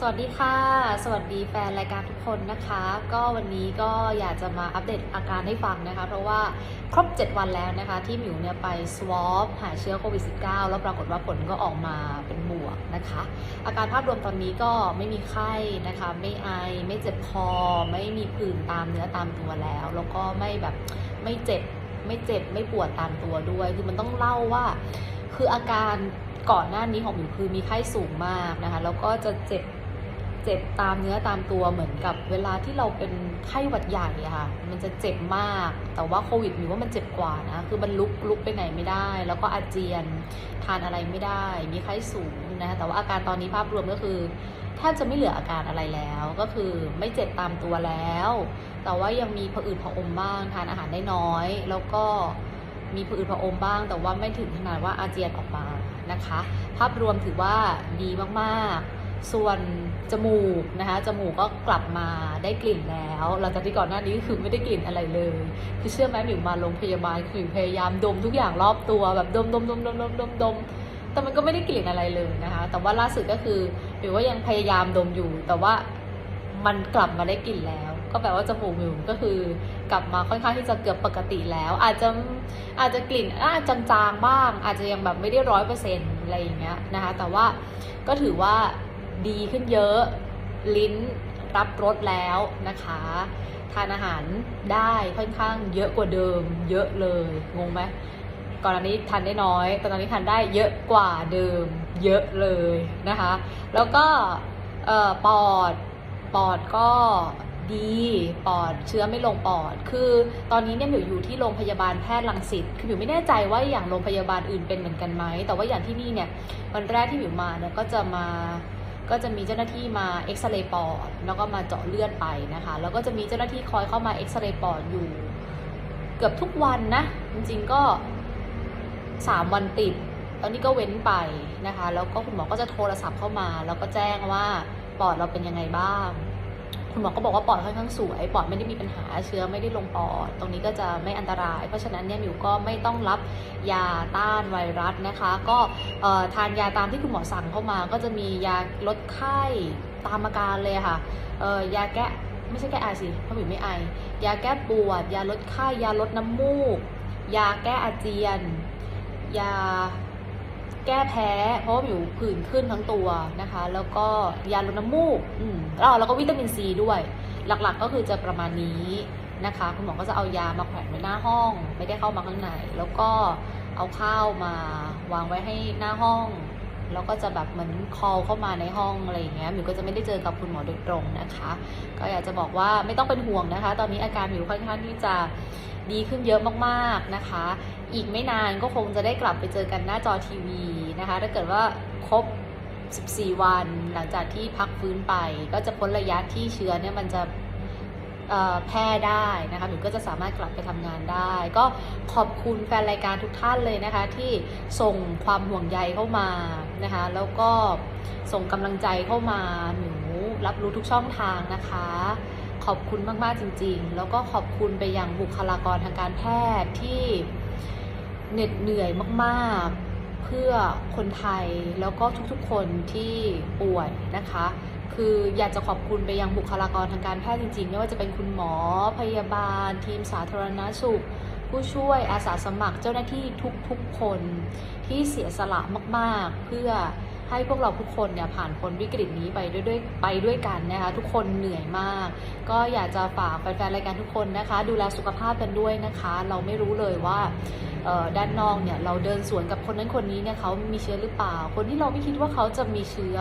สวัสดีค่ะ สวัสดีแฟนรายการทุกคนนะคะ ก็วันนี้ก็อยากจะมาอัปเดตอาการให้ฟังนะคะ เพราะว่าครบ 7 วันแล้วนะคะ ที่หมิวเนี่ยไป swab หาเชื้อโควิด -19 แล้วปรากฏว่าผลก็ออกมาเป็นบวกนะคะ อาการภาพรวมตอนนี้ก็ไม่มีไข้นะคะ ไม่ไอ ไม่เจ็บคอ ไม่มีผื่นตามเนื้อตามตัวแล้ว แล้วก็ไม่แบบไม่เจ็บ ไม่เจ็บ ไม่ปวดตามตัวด้วย คือมันต้องเล่าว่า คืออาการก่อนหน้านี้ของหมิวคือมีไข้สูงมากนะคะ แล้วก็จะเจ็บ เจ็บตามเนื้อตามตัวเหมือนกับเวลาที่เราเป็นไข้หวัดใหญ่ค่ะ มันจะเจ็บมาก แต่ว่าโควิดมิวว่ามันเจ็บกว่านะ คือมันลุกลุกไปไหนไม่ได้ แล้วก็อาเจียน ทานอะไรไม่ได้ มีไข้สูงนะคะแต่ว่าอาการตอนนี้ภาพรวมก็คือแทบจะไม่เหลืออาการอะไรแล้ว ก็คือไม่เจ็บตามตัวแล้ว แต่ว่ายังมีผะอืดผะอมบ้าง ทานอาหารได้น้อย แล้วก็มีผะอืดผะอมบ้าง แต่ว่าไม่ถึงขนาดว่าอาเจียนออกมานะคะ ภาพรวมถือว่าดีมากๆ ส่วนจมูกนะคะจมูกก็กลับมาได้กลิ่นแล้วหลังจากที่ก่อนหน้านี้คือไม่ได้กลิ่นอะไรเลยคือเชื่อไหมหมิวมาโรงพยาบาลคือพยายามดมทุกอย่างรอบตัวแบบดมดมดมดมดมดมดมแต่มันก็ไม่ได้กลิ่นอะไรเลยนะคะ แต่ว่าล่าสุดก็คือหมิวว่ายังพยายามดมอยู่ แต่ว่ามันกลับมาได้กลิ่นแล้ว ก็แปลว่าจมูกหมิวก็คือกลับมาค่อนข้างที่จะเกือบปกติแล้ว อาจจะอาจจะกลิ่นอาจจางๆบ้าง อาจจะยังแบบไม่ได้ร้อยเปอร์เซ็นต์อะไรอย่างเงี้ยนะคะ แต่ว่าก็ถือว่า ดีขึ้นเยอะ ลิ้นรับรสแล้วนะคะ ทานอาหารได้ค่อนข้างเยอะกว่าเดิม เยอะเลยงงไหมก่อนอันนี้ทานได้น้อย แต่ตอนนี้ทานได้เยอะกว่าเดิม เยอะเลยนะคะ แล้วก็ปอดปอดก็ดีปอดเชื้อไม่ลงปอด คือตอนนี้เนี่ยหมิวอยู่ที่โรงพยาบาลแพทย์รังสิตคือหมิวไม่แน่ใจว่าอย่างโรงพยาบาลอื่นเป็นเหมือนกันไหมแต่ว่าอย่างที่นี่เนี่ยวันแรกที่หมิวมาเนี่ยก็จะมา ก็จะมีเจ้าหน้าที่มาเอ็กซเรย์ปอดแล้วก็มาเจาะเลือดไปนะคะ แล้วก็จะมีเจ้าหน้าที่คอยเข้ามาเอ็กซเรย์ปอดอยู่ เกือบทุกวันนะ จริงๆก็สามวันติด ตอนนี้ก็เว้นไปนะคะ แล้วก็คุณหมอก็จะโทรศัพท์เข้ามา แล้วก็แจ้งว่าปอดเราเป็นยังไงบ้าง คุณหมอก็บอกว่าปอดค่อนข้างสวย ปอดไม่ได้มีปัญหาเชื้อไม่ได้ลงปอด ตรงนี้ก็จะไม่อันตราย เพราะฉะนั้นเนี่ยมิวก็ไม่ต้องรับยาต้านไวรัสนะคะ ก็ทานยาตามที่คุณหมอสั่งเข้ามา ก็จะมียาลดไข้ตามอาการเลยค่ะยาแก้ไม่ใช่แก้ไอสิเพราะมิวไม่ไอยาแก้ปวด ยาลดไข้ยาลดน้ำมูก ยาแก้อาเจียน ยา แก้แพ้เพราะว่าผิวผื่นขึ้นทั้งตัวนะคะ แล้วก็ยาลดน้ำมูกอืมแล้วแล้วก็วิตามินซีด้วย หลักๆก็คือจะประมาณนี้นะคะ คุณหมอก็จะเอายามาแขวนไว้หน้าห้อง ไม่ได้เข้ามาข้างในแล้วก็เอาข้าวมาวางไว้ให้หน้าห้อง แล้วก็จะแบบเหมือน call เข้ามาในห้องอะไรอย่างเงี้ยหมิวก็จะไม่ได้เจอกับคุณหมอโดยตรงนะคะ ก็อยากจะบอกว่าไม่ต้องเป็นห่วงนะคะ ตอนนี้อาการหมิวค่อนข้างที่จะดีขึ้นเยอะมากๆนะคะ อีกไม่นานก็คงจะได้กลับไปเจอกันหน้าจอทีวีนะคะ ถ้าเกิดว่าครบ 14 วันหลังจากที่พักฟื้นไป ก็จะพ้นระยะที่เชื้อเนี่ยมันจะ แพร่ได้นะคะหนูก็จะสามารถกลับไปทำงานได้ ก็ขอบคุณแฟนรายการทุกท่านเลยนะคะ ที่ส่งความห่วงใยเข้ามานะคะ แล้วก็ส่งกำลังใจเข้ามาหนูรับรู้ทุกช่องทางนะคะ ขอบคุณมาก ๆ จริง ๆ แล้วก็ขอบคุณไปยังบุคลากรทางการแพทย์ที่เหน็ดเหนื่อยมาก ๆ เพื่อคนไทยแล้วก็ทุกๆ คนที่ป่วยนะคะ คืออยากจะขอบคุณไปยังบุคลากรทางการแพทย์จริงๆ ไม่ว่าจะเป็นคุณหมอ พยาบาล ทีมสาธารณสุข ผู้ช่วยอาสาสมัครเจ้าหน้าที่ทุกๆคนที่เสียสละมากๆ เพื่อ ให้พวกเราทุกคนเนี่ยผ่านพ้นวิกฤตนี้ไปด้วยด้วยไปด้วยกันนะคะทุกคนเหนื่อยมาก ก็อยากจะฝากแฟนๆรายการทุกคนนะคะ ดูแลสุขภาพกันด้วยนะคะ เราไม่รู้เลยว่าด้านนอกเนี่ยเราเดินสวนกับคนนั้นคนนี้เนี่ยเขามีเชื้อหรือเปล่า คนที่เราไม่คิดว่าเขาจะมีเชื้อ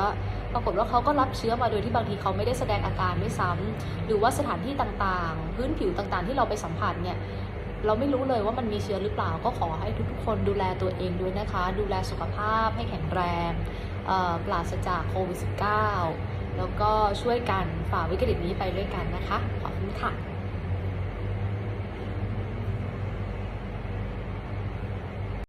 ปรากฏว่าเขาก็รับเชื้อมาโดยที่บางทีเขาไม่ได้แสดงอาการด้วยซ้ำหรือว่าสถานที่ต่างๆ พื้นผิวต่างๆ ที่เราไปสัมผัสเนี่ยเราไม่รู้เลยว่ามันมีเชื้อหรือเปล่า ก็ขอให้ทุกๆคนดูแลตัวเองด้วยนะคะ ดูแลสุขภาพให้แข็งแรง ปราศจากโควิด -19 แล้วก็ช่วยกันฝ่าวิกฤตนี้ไปด้วยกันนะคะ ขอบคุณค่ะ